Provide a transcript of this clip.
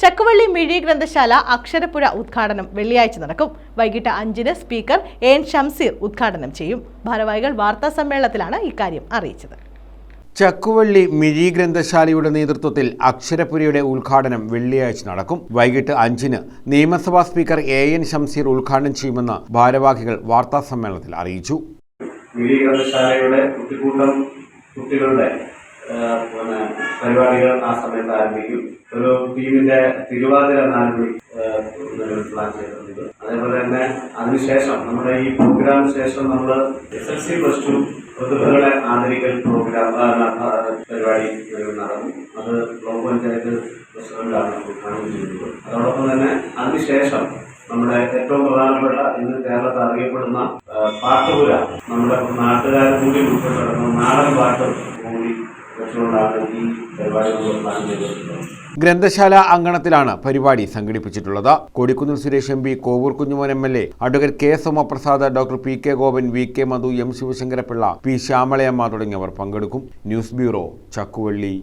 ചക്കുവള്ളി മിഴി ഗ്രന്ഥശാല അക്ഷരപ്പുഴ ഉദ്ഘാടനം വെള്ളിയാഴ്ച നടക്കും. വൈകിട്ട് അഞ്ചിന് സ്പീക്കർ എൻ ഷംസീർ ഉദ്ഘാടനം ചെയ്യും. ഭാരവാഹികൾ വാർത്താ സമ്മേളനത്തിലാണ് ഇക്കാര്യം അറിയിച്ചത്. ചക്കുവള്ളി മിഴി ഗ്രന്ഥശാലയുടെ നേതൃത്വത്തിൽ അക്ഷരപുരയുടെ ഉദ്ഘാടനം വെള്ളിയാഴ്ച നടക്കും. വൈകിട്ട് അഞ്ചിന് നിയമസഭാ സ്പീക്കർ എ എൻ ഷംസീർ ഉദ്ഘാടനം ചെയ്യുമെന്ന് ഭാരവാഹികൾ വാർത്താ സമ്മേളനത്തിൽ അറിയിച്ചു. മിഴി ഗ്രന്ഥശാലയുടെ കുട്ടികളുടെ പരിപാടികൾ ആ സമയത്ത് ആരംഭിക്കും. ഒരു ടീമിന്റെ തിരുവാതിര നാല് മണി പ്ലാൻ ചെയ്തിട്ടുണ്ട്. അതേപോലെ തന്നെ അതിനുശേഷം നമ്മുടെ ഈ പ്രോഗ്രാമിന് ശേഷം നമ്മൾ S L C plus two പ്രതിഭകളെ ആദരിക്കൽ പ്രോഗ്രാം പരിപാടി നടന്നു. അത് ബ്ലോക്ക് പഞ്ചായത്ത് പ്രസിഡന്റാണ് ഉദ്ഘാടനം ചെയ്തത്. അതോടൊപ്പം തന്നെ അതിനുശേഷം നമ്മുടെ ഏറ്റവും പ്രധാനപ്പെട്ട ഇന്ന് കേരളത്തിൽ അറിയപ്പെടുന്ന പാട്ടുപുര. നമ്മുടെ നാട്ടുകാരെ കൂടി ഉൾപ്പെട്ടിടുന്ന നാടൻ പാട്ട് കൂടി ഗ്രന്ഥശാല അങ്കണത്തിലാണ് പരിപാടി സംഘടിപ്പിച്ചിട്ടുള്ളത്. Kodikunnil Suresh M P Kovoor Kunjumon M L A advocate K Somaprasad doctor P K Gopan V K Madhu M Sivasankarapillai P Shyamalayamma തുടങ്ങിയവർ പങ്കെടുക്കും. News bureau Chakkuvalli.